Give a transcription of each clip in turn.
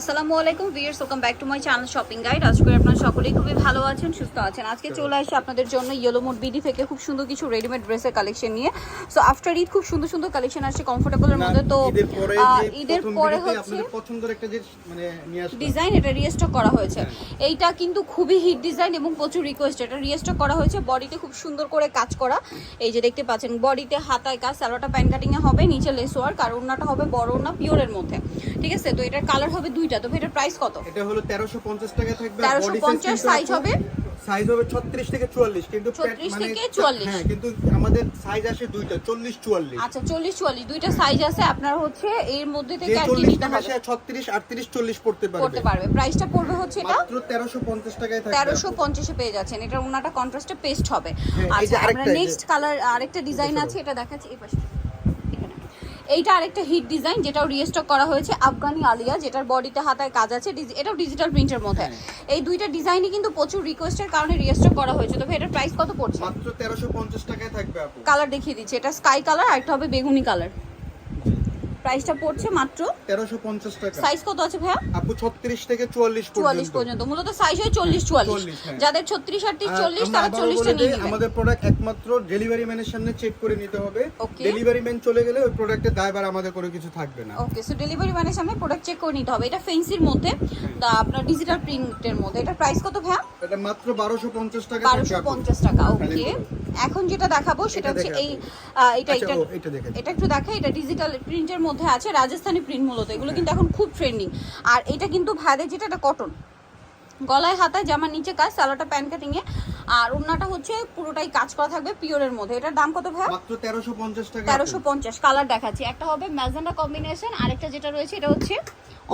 আসসালামু আলাইকুম viewers welcome back to my channel shopping guide. আজকে আপনারা সকলেই খুবই ভালো আছেন সুস্থ আছেন। আজকে চলে আসে আপনাদের জন্য ইয়েলো মোড বিডি থেকে খুব সুন্দর কিছু রেডিমেড ড্রেসের কালেকশন নিয়ে। সো আফটার ঈদ খুব সুন্দর সুন্দর কালেকশন আসছে কমফোর্টেবলের মধ্যে। তো ঈদের পরে হচ্ছে পছন্দের একটা যে মানে ডিজাইন এটা রিস্টক করা হয়েছে। এইটা কিন্তু খুবই হিট ডিজাইন এবং প্রচুর রিকোয়েস্ট এটা রিস্টক করা হয়েছে বডিতে খুব সুন্দর করে কাজ করা। এই যে দেখতে পাচ্ছেন বডিতে হাতায় কাজ স্যালোটা প্যান্ট কাটিং এ হবে নিচে লেস ওয়ার্ক আর ওড়নাটা হবে বড় ওড়না পিওরের মধ্যে। ঠিক আছে? তো এটার কালার হবে দুইটা তো এটার প্রাইস কত? এটা হলো 1350 টাকা থাকবে 1350 সাইজ হবে? সাইজ হবে 36 থেকে 44 কিন্তু প্যান্ট 36 থেকে 44 হ্যাঁ কিন্তু আমাদের সাইজ আসে দুইটা 40 44 আচ্ছা চল্লিশ চুয়াল্লিশ দুইটা সাইজ আছে আপনার হচ্ছে এর মধ্যে থেকে আর কি 40 নিতে হবে? 36 38 40 পড়তে পারবে। পারবে। প্রাইসটা পড়বে হচ্ছে এটা? মাত্র 1350 টাকায় থাকবে। তেরোশো পঞ্চাশে পেয়ে যাচ্ছেন। এটা ওনাটা কন্ট্রাস্টে পেস্ট হবে। হ্যাঁ, আচ্ছা আমরা নেক্সট কালার আরেকটা ডিজাইন আছে এটা দেখাচ্ছি এই পাশে। এইটা আরেকটা হিট ডিজাইন যেটাও রিস্টক করা হয়েছে আফগানি আলিয়া যেটার বডিতে হাতায় কাজ আছে এটাও ডিজিটাল প্রিন্টের মধ্যে। হ্যাঁ। এই দুইটা ডিজাইনই কিন্তু প্রচুর রিকোয়েস্টের কারণে রিস্টক করা হয়েছে। তবে এটার প্রাইস কত পড়ছে? মাত্র 1350 টাকায় থাকবে আপু। কালার দেখিয়ে দিচ্ছি। এটা স্কাই কালার আর একটা হবে বেগুনি কালার প্রাইসটা পড়ছে মাত্র 1350 টাকা। সাইজ কত আছে ভাইয়া? আপু 36 থেকে 44 চুয়াল্লিশ পর্যন্ত। পর্যন্ত। মূলত সাইজ হয় চল্লিশ চুয়াল্লিশ। 40, হ্যাঁ। যাদের ছত্রিশ আটত্রিশ আর চল্লিশ আমরা তারা আবারও চল্লিশটা বলে নিয়ে আমাদের প্রোডাক্ট একমাত্র ডেলিভারি ম্যানের সামনে চেক করে নিতে হবে. ডেলিভারি ম্যান চলে গেলে ওই প্রোডাক্টের দায়ভার আমাদের কোনো কিছু থাকবে না। ওকে সো ডেলিভারি ম্যানের সামনে প্রোডাক্ট চেক করে নিতে হবে। এটা ফেন্সির মধ্যে তা আপনার ডিজিটাল প্রিন্টের মধ্যে। এটা প্রাইস কত ভাইয়া? এটা মাত্র 1250 টাকা বারোশো থাকবে আপু। পঞ্চাশ টাকা ওকে এখন যেটা দেখাবো সেটা হচ্ছে এই এটা আচ্ছা, এটা এটা একটু দেখা এটা ডিজিটাল প্রিন্টের মধ্যে আছে রাজস্থানি প্রিন্ট মূলত এগুলো কিন্তু এখন খুব ট্রেন্ডিং আর এটা কিন্তু ভাইদের যেটা এটা কটন গলায় হাতায় জামার নিচে কাজ সালোটা প্যান্ট কাটিং এ। আর ওড়নাটা হচ্ছে পুরোটাই কাজ করা থাকবে পিওরের মধ্যে। এটার দাম কত ভাই মাত্র 1350 টাকা। তেরোশো পঞ্চাশ কালার দেখাচ্ছি। একটা হবে ম্যাজেন্ডা কম্বিনেশন আরেকটা যেটা রয়েছে এটা হচ্ছে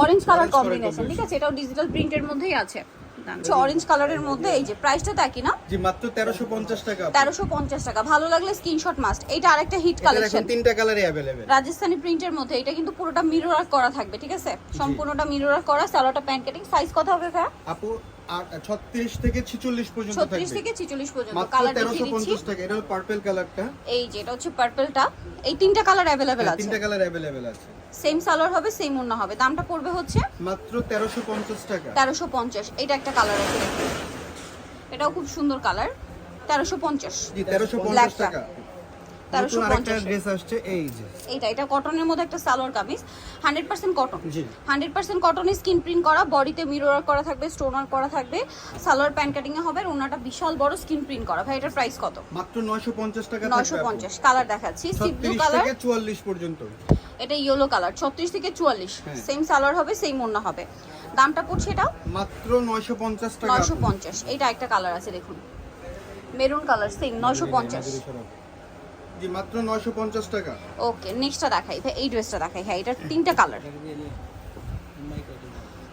অরেঞ্জ কালার কম্বিনেশন ঠিক আছে? এটাও ডিজিটাল প্রিন্টের মধ্যেই আছে। অরেঞ্জ কালারের মধ্যে এই যে প্রাইসটা একই না জি মাত্র 1350 টাকা আপু। তেরোশো পঞ্চাশ টাকা ভালো লাগলে স্ক্রিনশট মাস্ট এটা আরেকটা হিট এটার কালেকশন এখন তিনটা কালারে अवेलेबल রাজস্থানি প্রিন্টের মধ্যে এটা কিন্তু পুরোটা মিরর করা থাকবে ঠিক আছে সম্পূর্ণটা মিরর করা সালোটা প্যান্ট কাটিং সাইজ কত হবে ভাই আপু আর 36 থেকে 46 পর্যন্ত ছত্রিশ থাকবে থেকে ছিচল্লিশ পর্যন্ত মাত্র কালার দেখিয়ে দিচ্ছি 1350 টাকা এটা হলো পার্পল কালারটা এই যে এটা হচ্ছে পার্পলটা এই তিনটা কালার অ্যাভেলেবেল আছে তিনটা কালার अवेलेबल আছে সেম সালোয়ার হবে সেম ওন্না হবে। দামটা পড়বে হচ্ছে মাত্র 1350 টাকা। তেরোশো পঞ্চাশ। এটা একটা কালার আছে এটাও খুব সুন্দর কালার তেরোশো পঞ্চাশ। জি 1350 টাকা। পঞ্চাশ এইটা এটা কটনের মধ্যে একটা salwar kameez. Hundred percent cotton hundred percent কটনে skin print করা বডিতে মিরর করা থাকবে স্টোনার করা থাকবে। সালোয়ার প্যান্ট কাটিং এ হবে আর ওনাটা বিশাল বড় স্কিন প্রিন্ট করা। ভাই এটার প্রাইস কত? মাত্র 950 টাকা নয়শো পঞ্চাশ। কালার দেখাচ্ছি। সি ব্লু 36 কালার 44 পর্যন্ত। এটা ইয়েলো কালার ছত্রিশ থেকে চুয়াল্লিশ। হ্যাঁ। সেম সালোয়ার হবে সেম ওন্না হবে। দামটা পড়ছে এটা মাত্র 950 টাকা। নয়শো আপু। পঞ্চাশ। এইটা একটা কালার আছে দেখুন। মেরুন কালার সেম নয়শো পঞ্চাশ। জি মাত্র 950 টাকা। ওকে নেক্সটটা দেখাই। ভাই এই ড্রেসটা দেখাই। হ্যাঁ এটা তিনটা কালার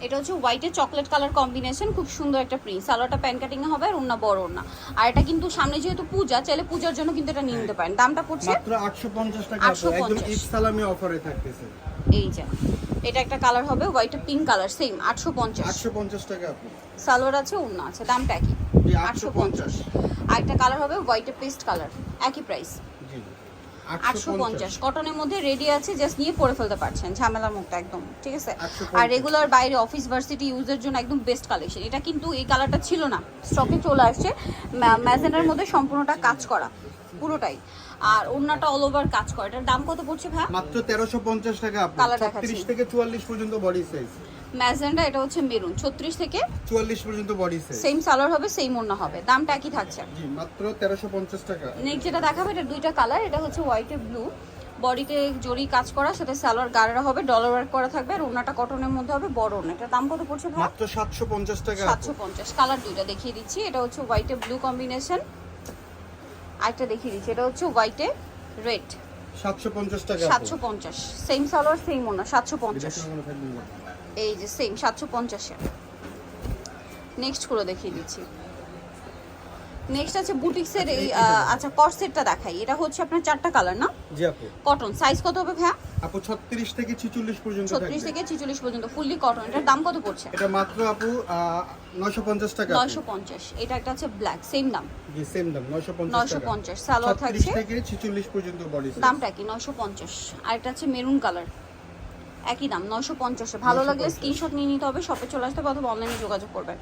এটা হচ্ছে হোয়াইটের চকলেট কালার কম্বিনেশন খুব সুন্দর একটা প্রিন্ট সালোয়ারটা প্যান কাটিং এ হবে আর ওন্না বড় ওন্না আর এটা কিন্তু সামনে যেহেতু পূজা চাইলে পূজার জন্য কিন্তু এটা নিয়ে নিতে পারেন। দামটা পড়ছে মাত্র 850 টাকা। 850 একদম ঈদ সালামি অফারে থাকতেছে। এই যে এটা একটা কালার হবে হোয়াইট পিঙ্ক কালার সেম আটশো পঞ্চাশ। 850 টাকা আপু। সালোয়ার আছে ওন্না আছে দামটা আটশো 850 পঞ্চাশ। আর একটা কালার হবে হোয়াইট পেস্ট কালার একই প্রাইস আটশো পঞ্চাশ। কটনের মধ্যে রেডি আছে জাস্ট নিয়ে পরে ফেলতে পারছেন। ঝামেলার মুখটা একদম ঠিক আছে? আর রেগুলার বাইরে অফিস ভার্সিটি ইউজের জন্য একদম বেস্ট কালেকশন এটা কিন্তু এই কালারটা ছিল না। স্টকে চলে আসছে। ম্যাজেন্ডার মধ্যে সম্পূর্ণটা কাজ করা পুরোটাই। আর অন্যটা অল ওভার কাজ করা। এটার দাম কত পড়ছে ভাই? মাত্র 1350 টাকা আপু। Colour 36 থেকে 44 পর্যন্ত বডি সাইজ ম্যাজেন্ডা এটা হচ্ছে মেরুন। ছত্রিশ থেকে 44 পর্যন্ত বডি সাইজ সেম সালোয়ার হবে সেম অন্য হবে। দামটা একই থাকছে। জি মাত্র 1350 টাকা। নেক্সট যেটা দেখাবে এটা দুইটা কালার এটা হচ্ছে হোয়াইট এর ব্লু বডিতে জরি কাজ করা সাথে সালোয়ার গাড়া হবে ডলার ওয়ার্ক করা থাকবে আর ওনাটা কটনের মধ্যে হবে বড় এটার দাম কত পড়ছে ভাই? মাত্র 750 টাকা আপু। সাতশো পঞ্চাশ। কালার দুইটা দেখিয়ে দিচ্ছি। এটা হচ্ছে হোয়াইটে ব্লু কম্বিনেশন আরেকটা দেখিয়ে দিচ্ছি এটা হচ্ছে হোয়াইটে রেড 750 টাকা আপু। সাতশো পঞ্চাশ সেম সালোয়ার সেম ওনা সাতশো পঞ্চাশ। এই যে সেম সাতশো পঞ্চাশ নেক্সট করে দেখিয়ে দিচ্ছি নেক্সট আছে বুটিক্সের এই আচ্ছা কর্সেটটা দেখাই। এটা হচ্ছে আপনার চারটা কালার না? জি আপু। কটন সাইজ কত হবে ভাইয়া? আপু 36 থেকে 46 পর্যন্ত ছত্রিশ থাকবে থেকে ছিচল্লিশ পর্যন্ত ফুললি কটন এটার দাম কত পড়ছে? এটা মাত্র আপু আহ, 950 টাকা আপু। নয়শো পঞ্চাশ। এটা একটা আছে ব্ল্যাক সেম দাম। জি সেম দাম 950 নয়শো টাকা। পঞ্চাশ সালোয়ার 36 থাকছে। থেকে 46 পর্যন্ত বডি সাইজ দামটা কি? নয়শো পঞ্চাশ। আর একটা আছে মেরুন কালার একই দাম নয়শো পঞ্চাশে। ভালো লাগলে স্ক্রিনশট নিয়ে নিতে হবে শপে চলে আসতে হবে অথবা অনলাইনে যোগাযোগ করবেন।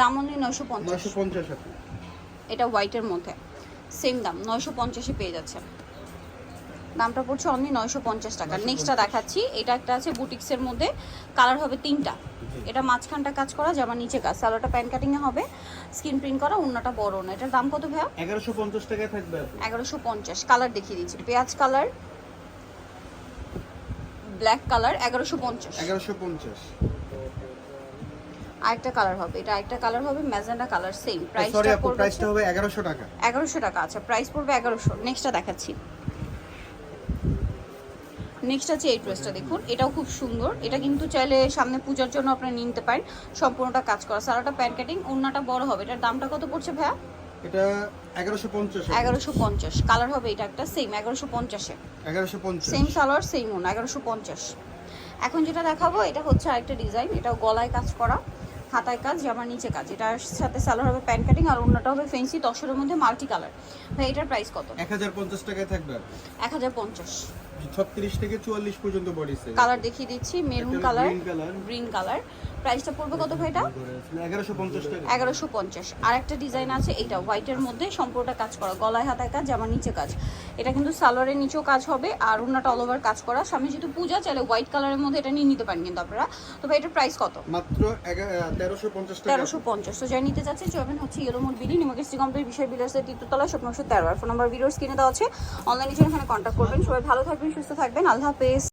দাম অনলি নয়শো পঞ্চাশ। নয়শো পঞ্চাশ এটা হোয়াইটের মধ্যে। সেম দাম নয়শো পঞ্চাশে পেয়ে যাচ্ছেন দামটা পড়ছে অনলি নয়শো পঞ্চাশ টাকা। নেক্সটটা দেখাচ্ছি। এটা একটা আছে বুটিক্সের মধ্যে। কালার হবে তিনটা। এটা মাঝখানটা কাজ করা জামা নিচে কাজ। সালোয়ারটা প্যান কাটিংয়ে হবে। স্ক্রিন প্রিন্ট করা অন্যটা বড় না এটার দাম কত ভাইয়া? এগারোশো পঞ্চাশ টাকায় থাকবে এগারোশো পঞ্চাশ। কালার দেখিয়ে দিচ্ছি। পেঁয়াজ কালার ব্ল্যাক কালার এগারোশো পঞ্চাশ। এগারোশো পঞ্চাশ। আরেকটা কালার হবে। এটা আরেকটা কালার হবে ম্যাজেন্ডা কালার সেম সরি প্রাইসটা আপু প্রাইসটা হবে এগারোশো টাকা। এগারোশো টাকা আচ্ছা প্রাইস পড়বে এগারোশো। নেক্সটটা দেখাচ্ছি। নেক্সট আছে এই ড্রেসটা দেখুন। এটাও খুব সুন্দর। এটা কিন্তু চাইলে সামনে পূজার জন্য আপনারা নিতে পারেন। সম্পূর্ণটা কাজ করা। সারাটা প্যান্ট কাটিং অন্যটা বড় হবে। এটার দামটা কত পড়ছে ভাইয়া? এটা এগারোশো পঞ্চাশ এগারোশো পঞ্চাশ। কালার হবে এটা একটা সেম এগারোশো পঞ্চাশে। এগারোশো পঞ্চাশ। সেম সালোয়ার সেম ওন এগারোশো পঞ্চাশ। এখন যেটা দেখাবো এটা হচ্ছে আরেকটা ডিজাইন এটাও গলায় কাজ করা। হাতায় কাজ জামার নিচে কাজ। এটার সাথে সালোয়ার হবে প্যান্ট কাটিং আর অন্যটা হবে ফেন্সি দশের মধ্যে মাল্টি কালার ভাই এটার প্রাইস কত? এক হাজার পঞ্চাশ টাকায় থাকবে এক হাজার পঞ্চাশ। ছত্রিশ থেকে চুয়াল্লিশ পর্যন্ত বডি কালার দেখিয়ে দিচ্ছি মেরুন কালার গ্রিন কালার প্রাইসটা পড়বে কত ভাই এটা এগারোশো পঞ্চাশ টাকা। এগারোশো পঞ্চাশ। আর একটা ডিজাইন আছে এইটা হোয়াইটের মধ্যে সম্পূর্ণটা কাজ করা গলায় হাতায় কাজ জামার নিচে কাজ। এটা কিন্তু সালোয়ারের নিচেও কাজ হবে আর অন্যটা অল ওভার কাজ করা। সামনে যেহেতু পূজা চাইলে হোয়াইট কালারের মধ্যে এটা নিয়ে নিতে পারেন কিন্তু আপনারা। তো ভাই এটার প্রাইস কত? মাত্র তেরোশো পঞ্চাশ টাকা। তেরোশো পঞ্চাশ। তো যাই নিতে চাচ্ছি চলবেন হচ্ছে ইয়েলোমোর বিলি নিমাকেশটি কমপ্লিট বিষয় বিলাসের তৃতীয়তলা স্বপ্নশো তেরো। আর ফোন নাম্বার ভিডিওর স্ক্রিনে দেওয়া আছে। অনলাইনে এখানে কন্ট্যাক্ট করবেন সবাই ভালো থাকবেন সুস্থ থাকবেন। আল্লাহ হাফেজ।